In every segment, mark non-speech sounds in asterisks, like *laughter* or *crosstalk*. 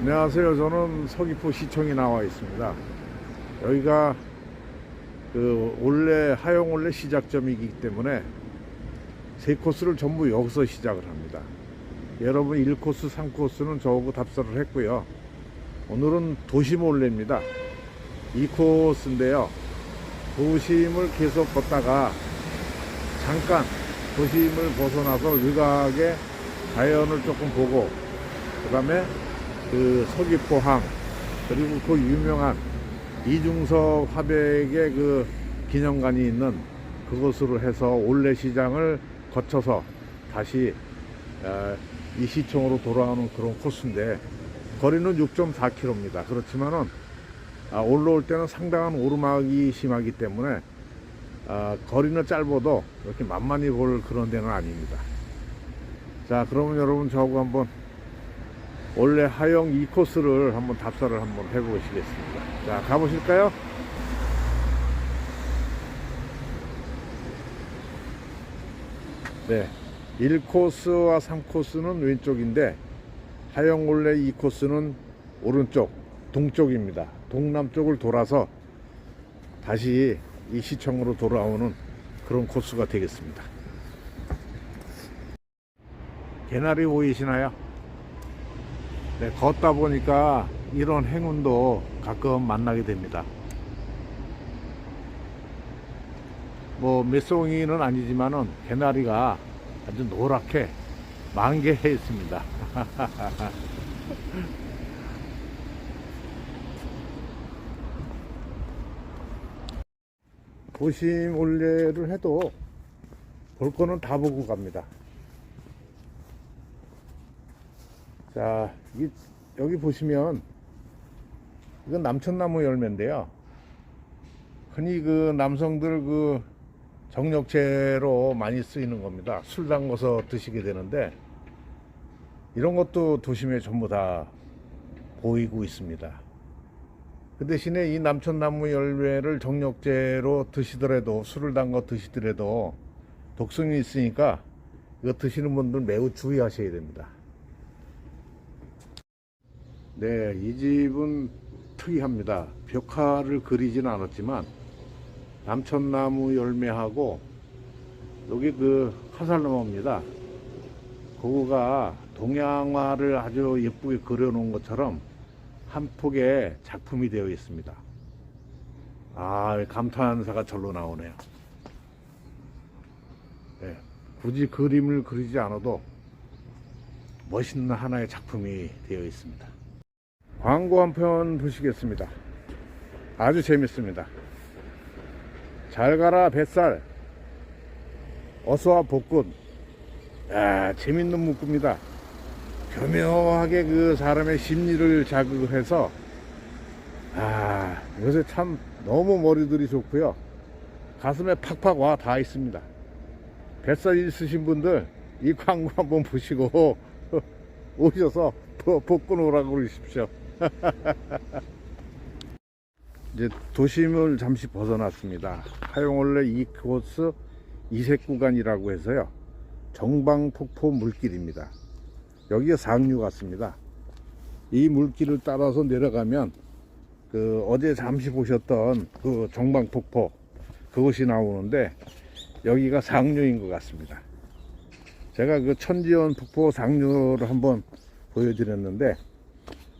안녕하세요. 저는 서귀포 시청에 나와 있습니다. 여기가 그 올해 하영 올레 시작점이기 때문에 세 코스를 전부 여기서 시작을 합니다. 여러분 1코스, 3코스는 저하고 답사를 했고요. 오늘은 도심 올레입니다. 2코스인데요. 도심을 계속 걷다가 잠깐 도심을 벗어나서 외곽의 자연을 조금 보고 그 다음에 그 서귀포항 그리고 그 유명한 이중석 화백의 그 기념관이 있는 그곳으로 해서 올레 시장을 거쳐서 다시 어, 이 시청으로 돌아오는 그런 코스인데 거리는 6.4km입니다. 그렇지만은 아, 올라올 때는 상당한 오르막이 심하기 때문에 아, 거리는 짧아도 이렇게 만만히 볼 그런 데는 아닙니다. 자, 그러면 여러분 저하고 한번 원래 하영 이 코스를 한번 답사를 한번 해보시겠습니다. 자, 가보실까요? 네. 1코스와 3코스는 왼쪽인데 하영 원래 2코스는 오른쪽, 동쪽입니다. 동남쪽을 돌아서 다시 이 시청으로 돌아오는 그런 코스가 되겠습니다. 개나리 보이시나요? 네, 걷다 보니까 이런 행운도 가끔 만나게 됩니다. 뭐 몇 송이는 아니지만은 개나리가 아주 노랗게 만개해 있습니다. *laughs* 도심 올레를 해도 볼 거는 다 보고 갑니다. 자, 이, 여기 보시면 이건 남천나무 열매인데요. 흔히 그 남성들 그 정력제로 많이 쓰이는 겁니다. 술 담궈서 드시게 되는데 이런 것도 도심에 전부 다 보이고 있습니다. 그 대신에 이 남천나무 열매를 정력제로 드시더라도 술을 담궈 드시더라도 독성이 있으니까 이거 드시는 분들 매우 주의하셔야 됩니다. 네, 이 집은 특이합니다. 벽화를 그리지는 않았지만 남천나무 열매하고 여기 그 화살나무입니다. 그거가 동양화를 아주 예쁘게 그려놓은 것처럼 한 폭의 작품이 되어 있습니다. 아, 감탄사가 절로 나오네요. 네, 굳이 그림을 그리지 않아도 멋있는 하나의 작품이 되어 있습니다. 광고 한 편 보시겠습니다. 아주 재밌습니다. 잘 가라 뱃살 어서와 복군 야, 재밌는 문구입니다. 교묘하게 그 사람의 심리를 자극해서 아 요새 참 너무 머리들이 좋고요. 가슴에 팍팍 와 다 있습니다. 뱃살 있으신 분들 이 광고 한번 보시고 *laughs* 오셔서 복- 복근 오라고 그러십시오. *laughs* 이제 도심을 잠시 벗어났습니다. 하용원래 이 코스 이색 구간이라고 해서요. 정방폭포 물길입니다. 여기가 상류 같습니다. 이 물길을 따라서 내려가면 그 어제 잠시 보셨던 그 정방폭포 그곳이 나오는데 여기가 상류인 것 같습니다. 제가 그 천지연 폭포 상류를 한번 보여드렸는데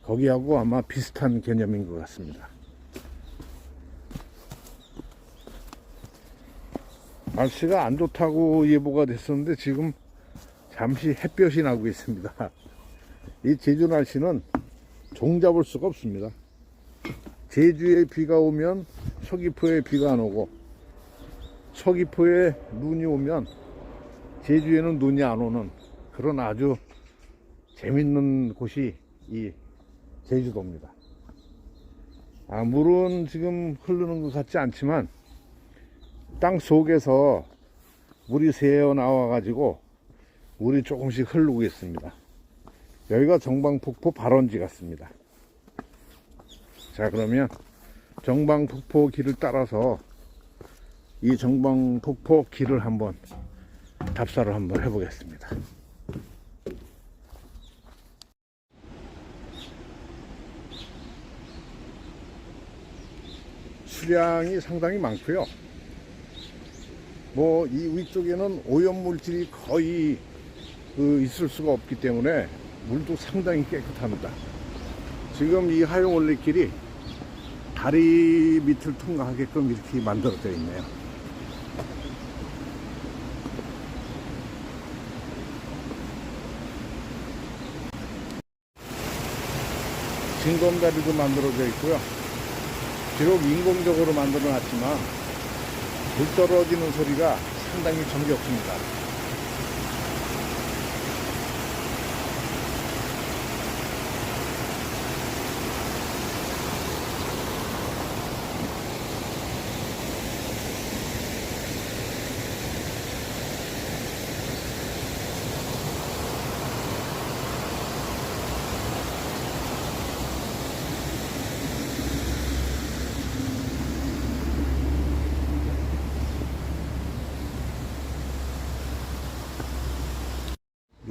거기하고 아마 비슷한 개념인 것 같습니다. 날씨가 안 좋다고 예보가 됐었는데 지금 잠시 햇볕이 나고 있습니다. 이 제주 날씨는 종 잡을 수가 없습니다. 제주에 비가 오면 서귀포에 비가 안 오고 서귀포에 눈이 오면 제주에는 눈이 안 오는 그런 아주 재밌는 곳이 이 제주도입니다. 아, 물은 지금 흐르는 것 같지 않지만 땅 속에서 물이 새어 나와 가지고 물이 조금씩 흐르고 있습니다. 여기가 정방폭포 발원지 같습니다. 자, 그러면 정방폭포 길을 따라서 이 정방폭포 길을 한번 답사를 한번 해보겠습니다. 수량이 상당히 많고요. 뭐 이 위쪽에는 오염 물질이 거의 그 있을 수가 없기 때문에 물도 상당히 깨끗합니다. 지금 이 하용 올레길이 다리 밑을 통과하게끔 이렇게 만들어져 있네요. 진검다리도 만들어져 있고요. 비록 인공적으로 만들어 놨지만 물 떨어지는 소리가 상당히 정겹습니다.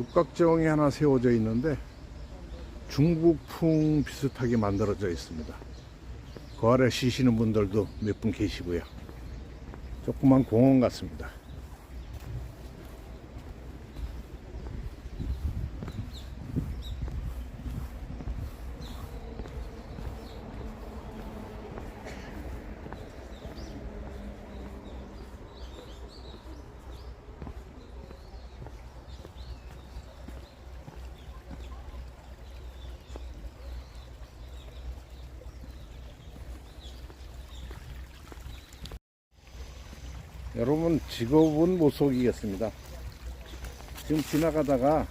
육각정이 하나 세워져 있는데 중국풍 비슷하게 만들어져 있습니다. 그 아래 쉬시는 분들도 몇 분 계시고요. 조그만 공원 같습니다. 여러분 직업은 못 속이겠습니다. 지금 지나가다가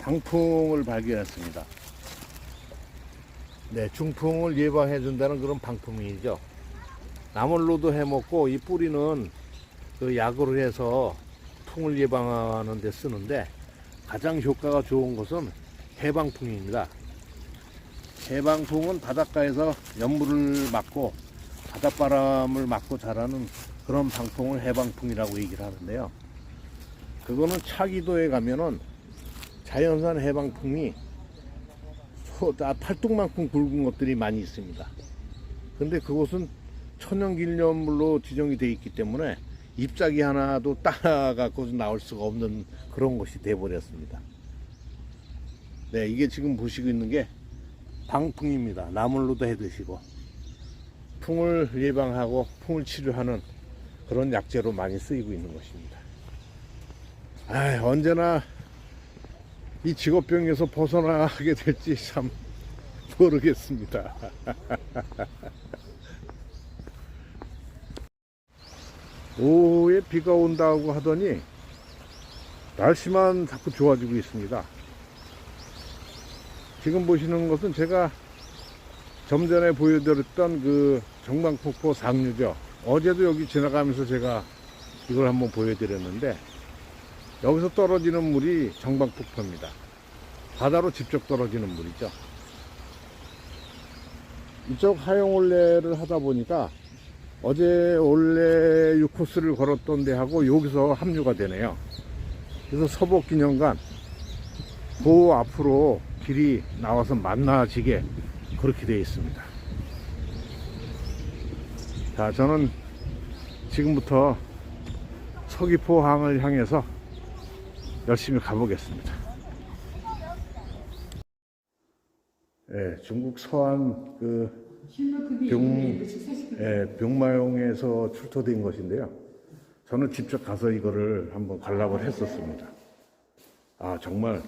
방풍을 발견했습니다. 네, 중풍을 예방해 준다는 그런 방풍이죠. 나물로도 해 먹고 이 뿌리는 그 약으로 해서 풍을 예방하는 데 쓰는데 가장 효과가 좋은 것은 해방풍입니다. 해방풍은 바닷가에서 연물을 막고 바닷바람을 막고 자라는 그런 방풍을 해방풍이라고 얘기를 하는데요. 그거는 차기도에 가면은 자연산 해방풍이 소, 아, 팔뚝만큼 굵은 것들이 많이 있습니다. 근데 그곳은 천연기념물로 지정이 되어 있기 때문에 잎사귀 하나도 따갖고 나올 수가 없는 그런 것이 돼버렸습니다. 네, 이게 지금 보시고 있는 게 방풍입니다. 나물로도 해 드시고 풍을 예방하고 풍을 치료하는 그런 약재로 많이 쓰이고 있는 것입니다. 아, 언제나 이 직업병에서 벗어나게 될지 참 *laughs* 모르겠습니다. *laughs* 오후에 비가 온다고 하더니 날씨만 자꾸 좋아지고 있습니다. 지금 보시는 것은 제가 좀 전에 보여드렸던 그 정방폭포 상류죠. 어제도 여기 지나가면서 제가 이걸 한번 보여드렸는데 여기서 떨어지는 물이 정방폭포입니다. 바다로 직접 떨어지는 물이죠. 이쪽 하용올레를 하다 보니까 어제 올레 6코스를 걸었던 데하고 여기서 합류가 되네요. 그래서 서복기념관 그 앞으로 길이 나와서 만나지게 그렇게 되어 있습니다. 자, 저는 지금부터 서귀포항을 향해서 열심히 가보겠습니다. 예, 중국 서안 그 병, 예, 병마용에서 출토된 것인데요. 저는 직접 가서 이거를 한번 관람을 했었습니다. 아, 정말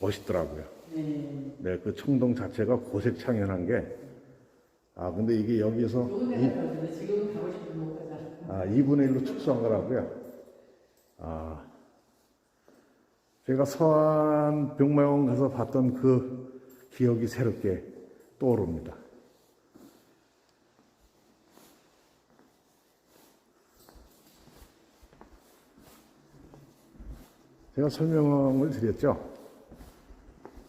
멋있더라고요. 네, 그 청동 자체가 고색 창연한 게, 아, 근데 이게 여기서 이. 아, 2분의 1로 축소한 거라고요? 아, 제가 서안 병마용 가서 봤던 그 기억이 새롭게 떠오릅니다. 제가 설명을 드렸죠.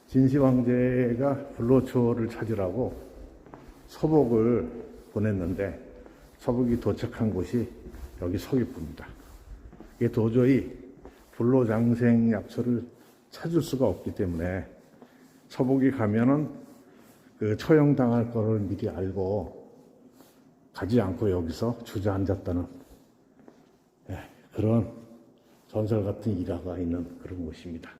진시 황제가 불로초를 찾으라고 서복을 보냈는데 서복이 도착한 곳이 여기 서귀포입니다. 이게 도저히 불로장생 약초를 찾을 수가 없기 때문에 서복이 가면은 그 처형당할 거를 미리 알고 가지 않고 여기서 주저앉았다는 예, 그런 전설 같은 일화가 있는 그런 곳입니다.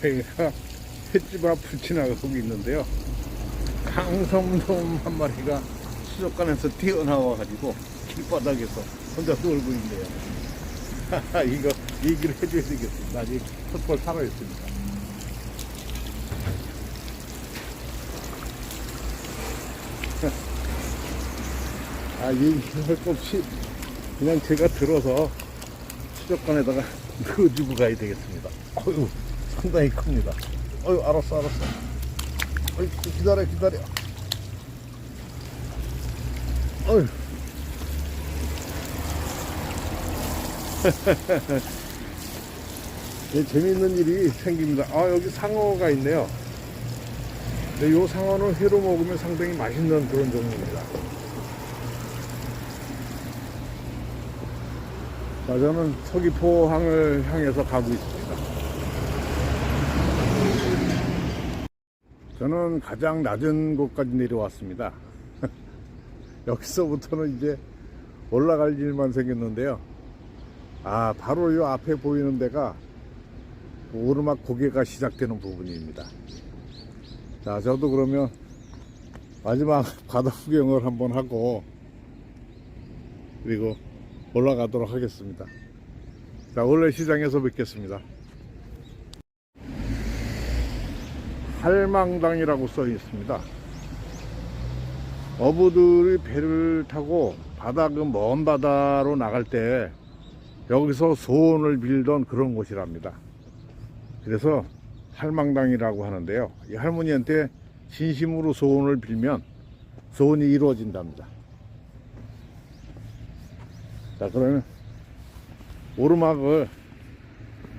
저희가 횟집 앞을 지나가고 있는데요. 강섬돔 한 마리가 수족관에서 뛰어나와가지고 길바닥에서 혼자 놀고 있네요. 이거 얘기를 해줘야 되겠습니다. 아직 풋볼 살아있습니다. *laughs* 아, 얘기할 거 없이 그냥 제가 들어서 수족관에다가 *laughs* 넣어주고 가야 되겠습니다. 어휴, 상당히 큽니다. 어휴, 알았어, 알았어. 어휴, 기다려, 기다려. 어휴. 네, *laughs* 재미있는 일이 생깁니다. 아, 여기 상어가 있네요. 근데 요 상어는 회로 먹으면 상당히 맛있는 그런 종류입니다. 자, 저는 서귀포항을 향해서 가고 있습니다. 저는 가장 낮은 곳까지 내려왔습니다. *laughs* 여기서부터는 이제 올라갈 일만 생겼는데요. 아, 바로 이 앞에 보이는 데가 오르막 고개가 시작되는 부분입니다. 자, 저도 그러면 마지막 *laughs* 바다 구경을 한번 하고 그리고 올라가도록 하겠습니다. 자, 원래 시장에서 뵙겠습니다. 할망당이라고 써 있습니다. 어부들이 배를 타고 바다 그 먼 바다로 나갈 때 여기서 소원을 빌던 그런 곳이랍니다. 그래서 할망당이라고 하는데요. 이 할머니한테 진심으로 소원을 빌면 소원이 이루어진답니다. 자, 그러면 오르막을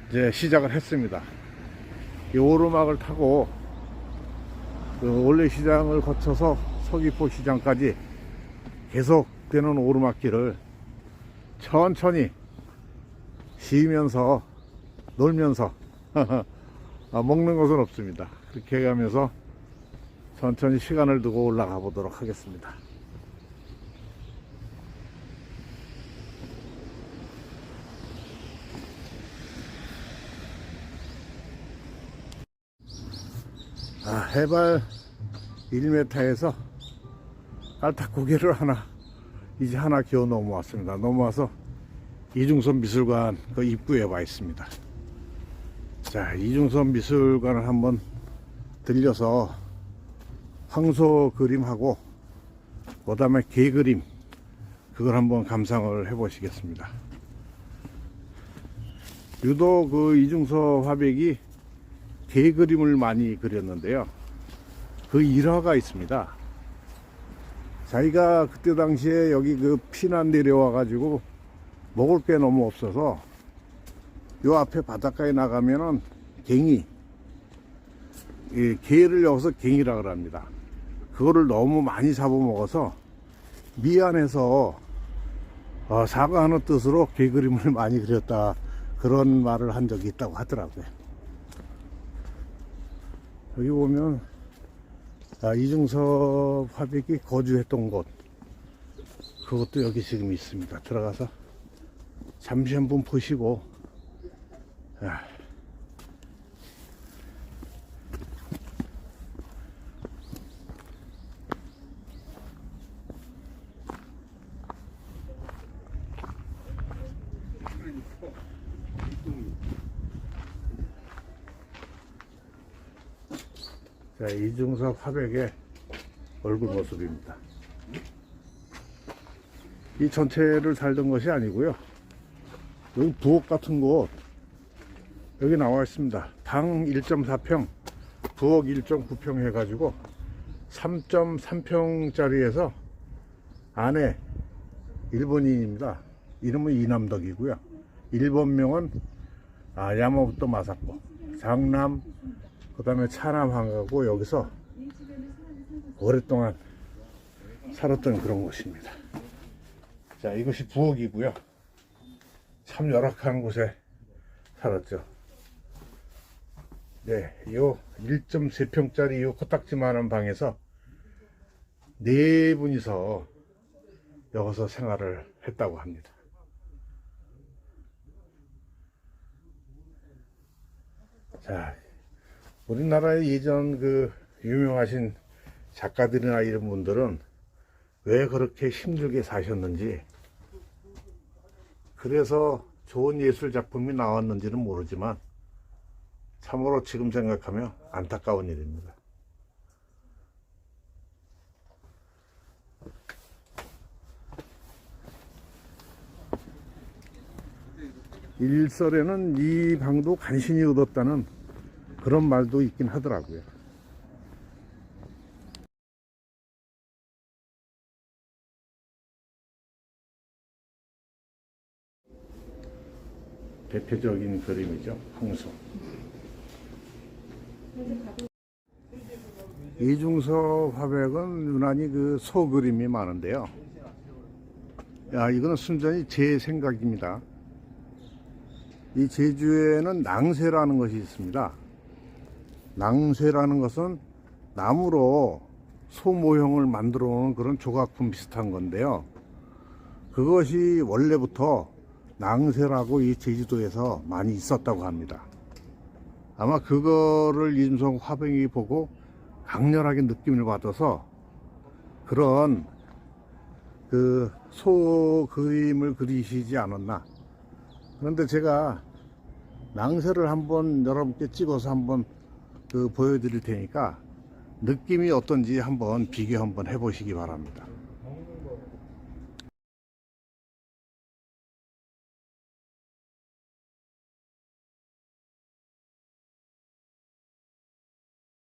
이제 시작을 했습니다. 이 오르막을 타고 그 원래 시장을 거쳐서 서귀포 시장까지 계속되는 오르막길을 천천히 쉬면서 놀면서 *laughs* 아, 먹는 것은 없습니다. 그렇게 해가면서 천천히 시간을 두고 올라가 보도록 하겠습니다. 아, 해발 1m에서 깔딱고개를 하나 이제 하나 기어 넘어왔습니다. 넘어와서 이중선 미술관 그 입구에 와 있습니다. 자, 이중선 미술관을 한번 들려서 황소 그림하고 그 다음에 개 그림 그걸 한번 감상을 해 보시겠습니다. 유독 그 이중서 화백이 개 그림을 많이 그렸는데요. 그 일화가 있습니다. 자기가 그때 당시에 여기 그 피난 내려와 가지고 먹을 게 너무 없어서 요 앞에 바닷가에 나가면은 갱이 이 개를 여기서 갱이라 그럽니다. 그거를 너무 많이 잡아먹어서 미안해서 어, 사과하는 뜻으로 개 그림을 *laughs* 많이 그렸다 그런 말을 한 적이 있다고 하더라고요. 여기 보면 아, 이중섭 화백이 거주했던 곳 그것도 여기 지금 있습니다. 들어가서 잠시 한번 보시고 아, 자, 이중섭 화백의 얼굴 모습입니다. 이 전체를 살던 것이 아니고요. 여기 부엌 같은 곳 여기 나와 있습니다. 방 1.4평, 부엌 1.9평 해가지고 3.3평짜리에서 안에 일본인입니다. 이름은 이남덕이고요. 일본명은 아, 야마부토 마사코, 장남, 그 다음에 차남 한가고 여기서 오랫동안 살았던 그런 곳입니다. 자, 이것이 부엌이고요. 참 열악한 곳에 살았죠. 네, 요 1.3평짜리 요 코딱지만한 방에서 네 분이서 여기서 생활을 했다고 합니다. 자, 우리나라의 예전 그 유명하신 작가들이나 이런 분들은 왜 그렇게 힘들게 사셨는지, 그래서 좋은 예술 작품이 나왔는지는 모르지만, 참으로 지금 생각하면 안타까운 일입니다. 일설에는 이 방도 간신히 얻었다는 그런 말도 있긴 하더라고요. 대표적인 그림이죠. 황소. 이중섭 화백은 유난히 그 소 그림이 많은데요. 야, 이거는 순전히 제 생각입니다. 이 제주에는 낭쇠라는 것이 있습니다. 낭쇠라는 것은 나무로 소 모형을 만들어 놓은 그런 조각품 비슷한 건데요. 그것이 원래부터 낭쇠라고 이 제주도에서 많이 있었다고 합니다. 아마 그거를 임성 화병이 보고 강렬하게 느낌을 받아서 그런 그 소 그림을 그리시지 않았나. 그런데 제가 낭새를 한번 여러분께 찍어서 한번 그 보여드릴 테니까 느낌이 어떤지 한번 비교 한번 해보시기 바랍니다.